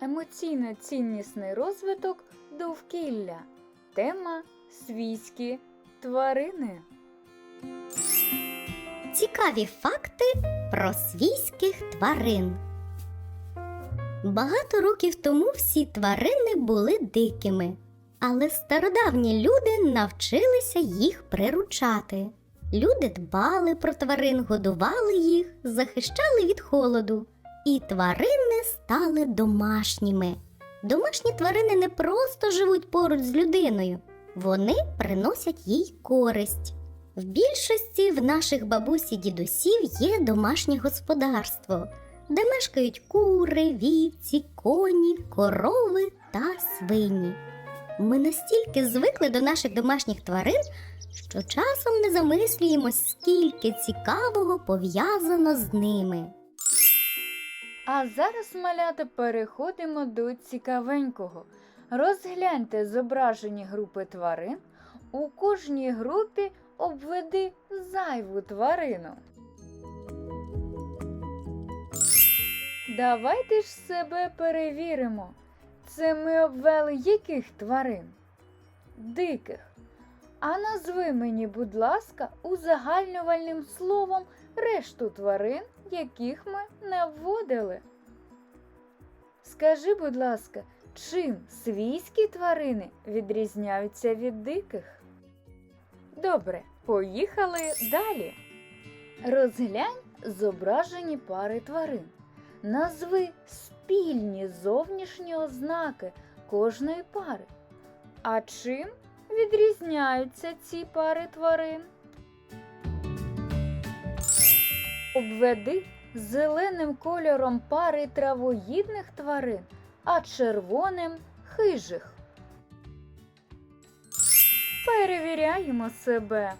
Емоційно ціннісний розвиток довкілля. Тема свійські тварини. Цікаві факти про свійських тварин. Багато років тому всі тварини були дикими, але стародавні люди навчилися їх приручати. Люди дбали про тварин, годували їх, захищали від холоду, і тварини стали домашніми. Домашні тварини не просто живуть поруч з людиною, вони приносять їй користь. В більшості в наших бабусі дідусів є домашнє господарство, де мешкають кури, вівці, коні, корови та свині. Ми настільки звикли до наших домашніх тварин, що часом не замислюємось, скільки цікавого пов'язано з ними. А зараз, малята, переходимо до цікавенького. Розгляньте зображені групи тварин. У кожній групі обведи зайву тварину. Давайте ж себе перевіримо. Це ми обвели яких тварин? Диких. А назви мені, будь ласка, узагальнювальним словом решту тварин, яких ми не вводили. Скажи, будь ласка, чим свійські тварини відрізняються від диких? Добре, поїхали далі. Розглянь зображені пари тварин. Назви спільні зовнішні ознаки кожної пари. А чим відрізняються ці пари тварин? Обведи зеленим кольором пари травоїдних тварин, а червоним хижих. Перевіряємо себе.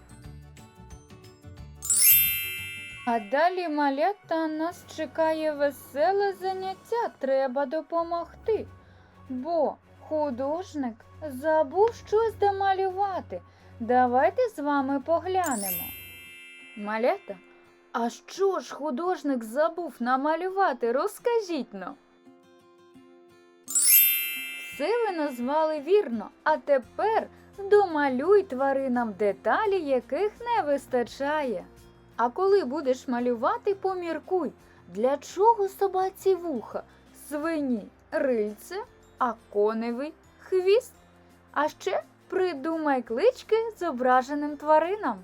А далі малята нас чекає веселе заняття. Треба допомогти. Бо художник забув щось домалювати. Давайте з вами поглянемо. Малята, а що ж художник забув намалювати? Розкажіть но. Все ви назвали вірно, а тепер домалюй тваринам деталі, яких не вистачає. А коли будеш малювати, поміркуй, для чого собаці вуха, свині рильце, а коневий хвіст. А ще придумай клички зображеним тваринам.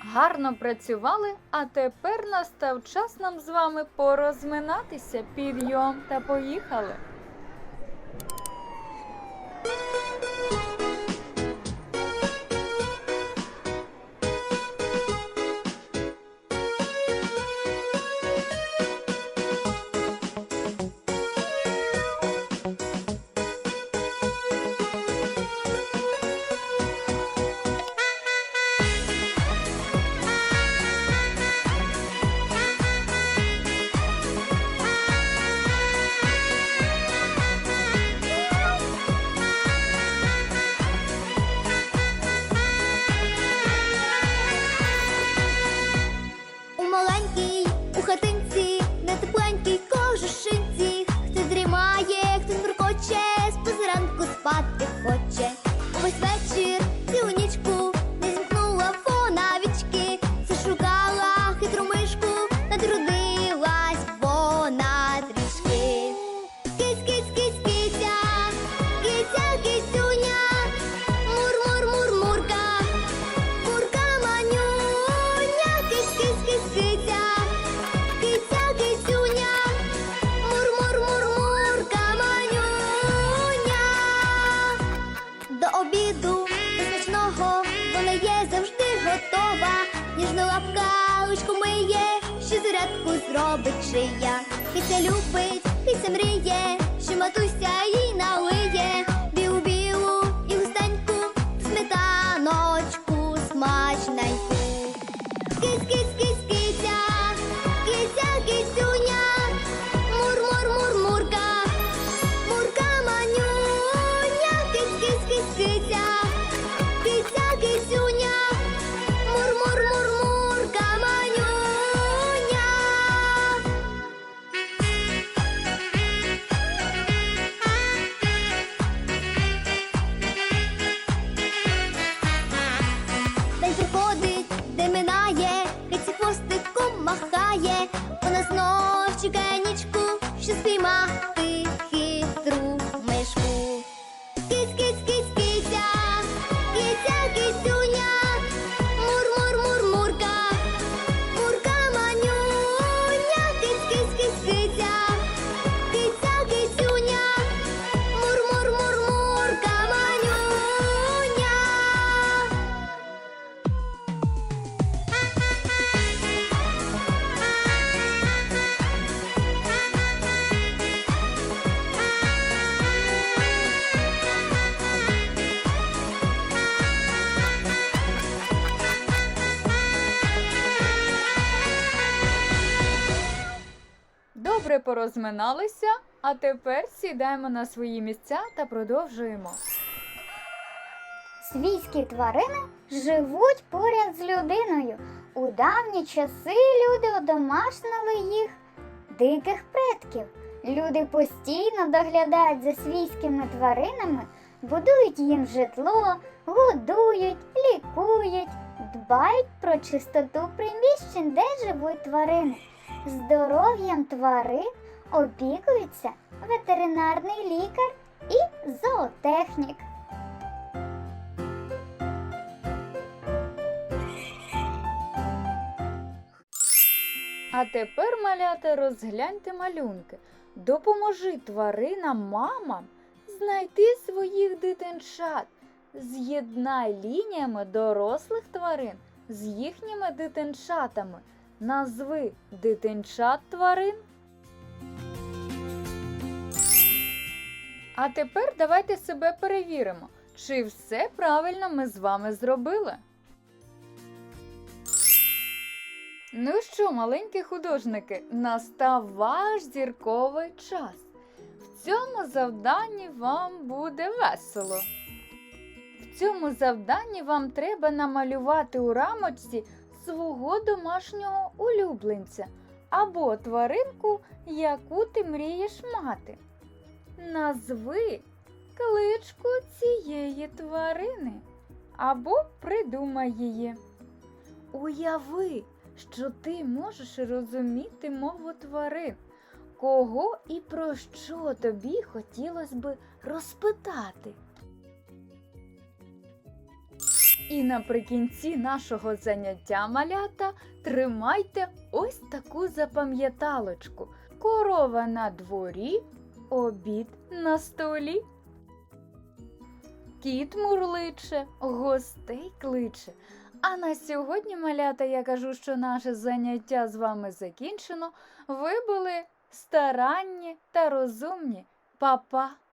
Гарно працювали, а тепер настав час нам з вами порозминатися. Підйом та поїхали. Зробить шия. Любить, кися мріє, що матуся їй налиє. Білу білу і густеньку сметаночку смачненьку. Кись, порозминалися, а тепер сідаємо на свої місця та продовжуємо. Свійські тварини живуть поряд з людиною. У давні часи люди одомашнили їх диких предків. Люди постійно доглядають за свійськими тваринами, будують їм житло, годують, лікують, дбають про чистоту приміщень, де живуть тварини. Здоров'ям тварин опікується ветеринарний лікар і зоотехнік. А тепер, малята, розгляньте малюнки. Допоможи тваринам мамам знайти своїх дитинчат. З'єднай лініями дорослих тварин з їхніми дитинчатами. Назви дитинчат тварин. А тепер давайте себе перевіримо, чи все правильно ми з вами зробили. Ну що, маленькі художники, настав ваш зірковий час. В цьому завданні вам буде весело. В цьому завданні вам треба намалювати у рамочці свого домашнього улюбленця або тваринку, яку ти мрієш мати. Назви кличку цієї тварини або придумай її. Уяви, що ти можеш розуміти мову тварин, кого і про що тобі хотілося би розпитати. І наприкінці нашого заняття малята тримайте ось таку запам'яталочку. Корова на дворі, обід на столі. Кіт мурличе, гостей кличе. А на сьогодні, малята, я кажу, що наше заняття з вами закінчено. Ви були старанні та розумні. Па-па!